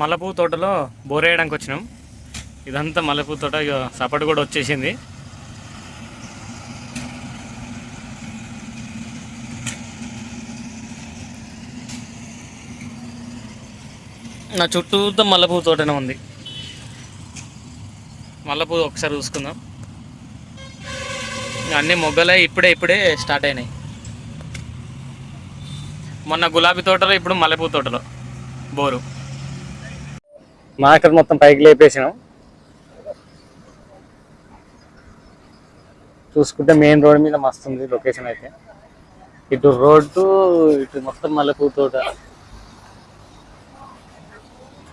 మల్లపూ తోటలో బోరేయడానికి వచ్చినాం. ఇదంతా మల్లెపూ తోట ఇక సపోర్ట్ కూడా వచ్చేసింది. నా చుట్టూతో మల్లెపూ తోటనే ఉంది. మల్లెపూ ఒకసారి చూసుకుందాం. అన్నీ మొగ్గలే ఇప్పుడే ఇప్పుడే స్టార్ట్ అయినాయి. మొన్న గులాబీ తోటలో ఇప్పుడు మల్లెపూ తోటలో. బోరు. మార్కెట్ మొత్తం పైకి లేపేసినాం. చూసుకుంటే మెయిన్ రోడ్ మీద మస్తు ఉంది లొకేషన్ అయితే. ఇటు రోడ్డు ఇటు మొత్తం మల్లెపూ తోట.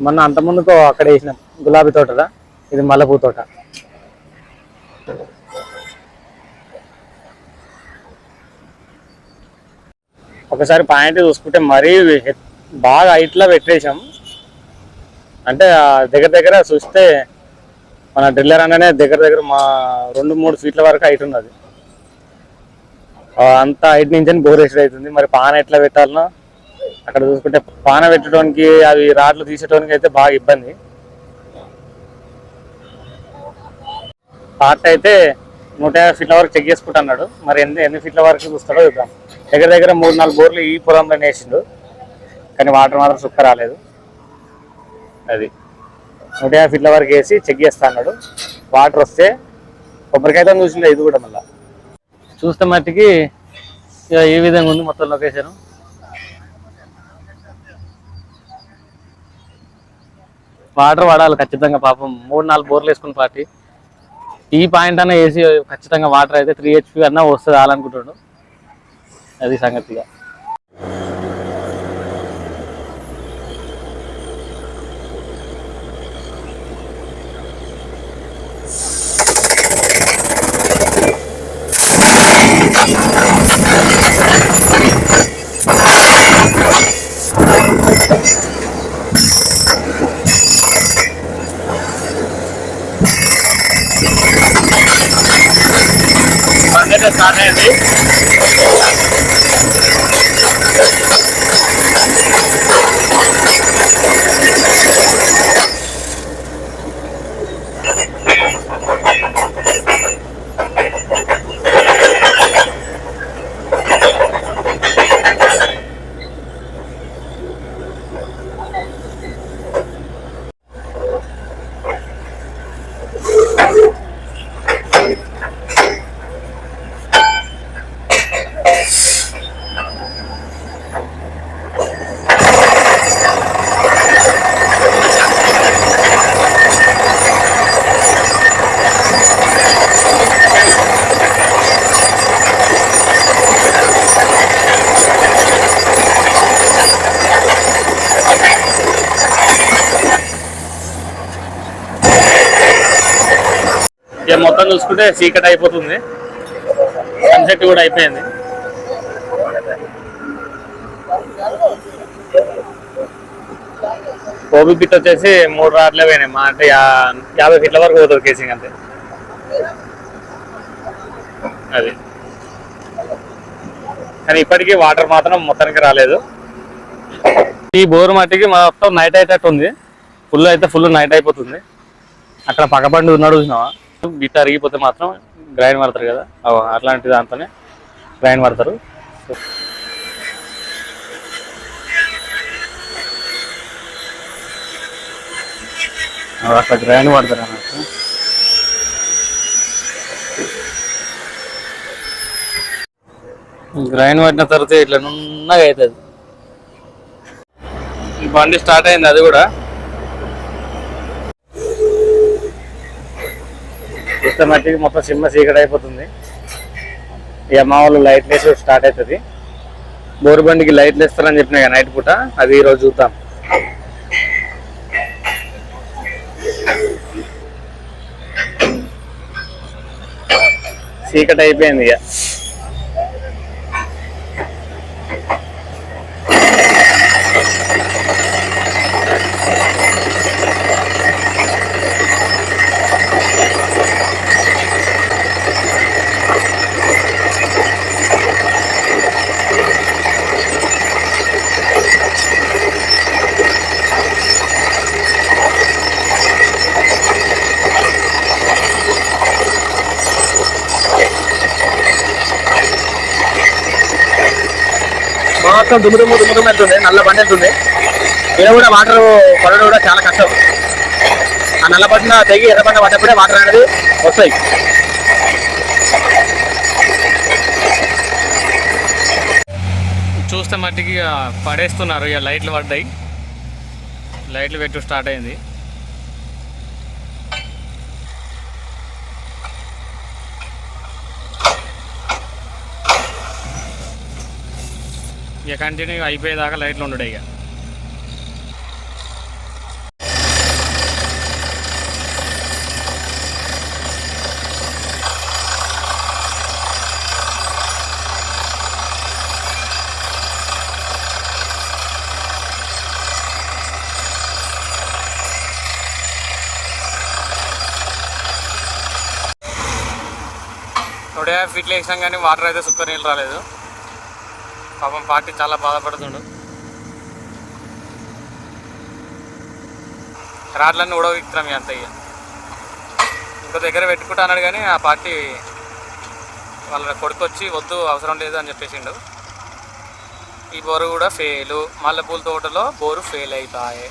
మొన్న అంత ముందుకు అక్కడ వేసినాం గులాబీ తోటదా? ఇది మల్లెపూ తోట. ఒకసారి పాయింట్ చూసుకుంటే మరీ బాగా హైట్లో పెట్టేసాం అంటే ఆ దగ్గర దగ్గర చూస్తే మన డ్రిల్లర్ అనగానే దగ్గర దగ్గర మా రెండు మూడు ఫీట్ల వరకు హైట్ ఉన్నది. అంత హైట్ నుంచి బోర్ వేసేది అవుతుంది. మరి పాన ఎట్లా పెట్టాలనో అక్కడ చూసుకుంటే పాన పెట్టడానికి అవి రాడ్లు తీసేటానికి అయితే బాగా ఇబ్బంది. పార్ట్ అయితే నూట యాభై ఫీట్ల వరకు చెక్ చేసుకుంటున్నాడు. మరి ఎన్ని ఎన్ని ఫీట్ల వరకు చూస్తాడో చూద్దాం. దగ్గర దగ్గర మూడు నాలుగు బోర్లు ఈ పొలంలో వేసిండు. కానీ వాటర్ మాత్రం సుక్క రాలేదు. అది. నూట యాభై ఫీట్ల వరకు వేసి చెక్ చేస్తా అన్నాడు. వాటర్ వస్తే కొబ్బరికాయతో చూసిండే ఇది కూడా మళ్ళీ. చూస్తే మట్టికి ఇక ఈ విధంగా ఉంది మొత్తం లొకేషన్ వాటర్ వాడాలి ఖచ్చితంగా పాపం. మూడు నాలుగు బోర్లు వేసుకున్న పార్టీ. ఈ పాయింట్ అన్న వేసి ఖచ్చితంగా వాటర్ అయితే త్రీ హెచ్పి అన్న వస్తుంది రాలనుకుంటాడు అది సంగతిగా. స్టార్ట్ అయింది ఇక మొత్తం చూసుకుంటే చీకటి అయిపోతుంది. సన్సెట్ కూడా అయిపోయింది. ఓబీ బిట్ వచ్చేసి మూడు రాట్లే పోయినాయి. మా అంటే యాభై ఫీట్ల వరకు పోతుంది కేసింగ్ అంతే. అది. కానీ ఇప్పటికీ వాటర్ మాత్రం మొత్తానికి రాలేదు. ఈ బోరు మట్టికి మొత్తం నైట్ అయ్యేటట్టు ఉంది ఫుల్ అయితే ఫుల్ నైట్ అయిపోతుంది. అక్కడ పక్కబండి ఉన్నాడు చూసినావా? బిట్ అరిగిపోతే మాత్రం గ్రైండ్ పడతారు కదా? అట్లాంటి దాంతోనే గ్రైండ్ పడతారు అట్లా గ్రైండ్ పడతారు అన్నట్టు గ్రైండ్ పట్టిన తర్వాత ఇట్లా నున్నగా అవుతుంది బండి స్టార్ట్ అయింది అది కూడా. చూస్తే మొత్తం సిమ్మ సీకట్ అయిపోతుంది. ఇక మా వాళ్ళు లైట్లు వేసి స్టార్ట్ అవుతుంది బోరుబండికి లైట్లు వేస్తారని చెప్పిన నైట్ పూట. అది ఈరోజు చూద్దాం. చీకటి అయిపోయింది ఇక. మొత్తం దుమ్ము దుమ్ము దుమ్ము దుమ్ము వెళ్తుంది నల్ల బండి వెళ్తుంది ఇక్కడ కూడా వాటర్ పడడం కూడా చాలా కష్టం. ఆ నల్ల పట్టిన తెగి ఎర్ర బండ పడ్డప్పుడే వాటర్ అనేది వస్తాయి. చూస్తే మట్టికి ఇక పడేస్తున్నారు ఇక లైట్లు పడ్డాయి. లైట్లు పెట్టు స్టార్ట్ అయింది. ఇక కంటిన్యూ అయిపోయేదాకా లైట్లు ఉండడు ఇక. నూట ఫిట్లు వేసినాం కానీ వాటర్ అయితే సుక్క నీళ్ళు రాలేదు. పాపం పార్టీ చాలా బాధపడుతుండు. రాడ్లన్నీ ఉడవిక్తాం అంత ఇక ఇంకో దగ్గర పెట్టుకుంటా అన్నాడు కానీ ఆ పార్టీ వాళ్ళ కొడుకు వచ్చి వద్దు అవసరం లేదు అని చెప్పేసిండు. ఈ బోరు కూడా ఫెయిలు. మల్లెపూల తోటలో బోరు ఫెయిల్ అవుతాయి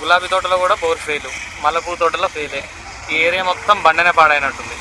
గులాబీ తోటలో కూడా బోరు ఫెయిలు. మల్లెపూల తోటలో ఫెయిలే. ఈ ఏరియా మొత్తం బండనే పాడైనట్టుంది.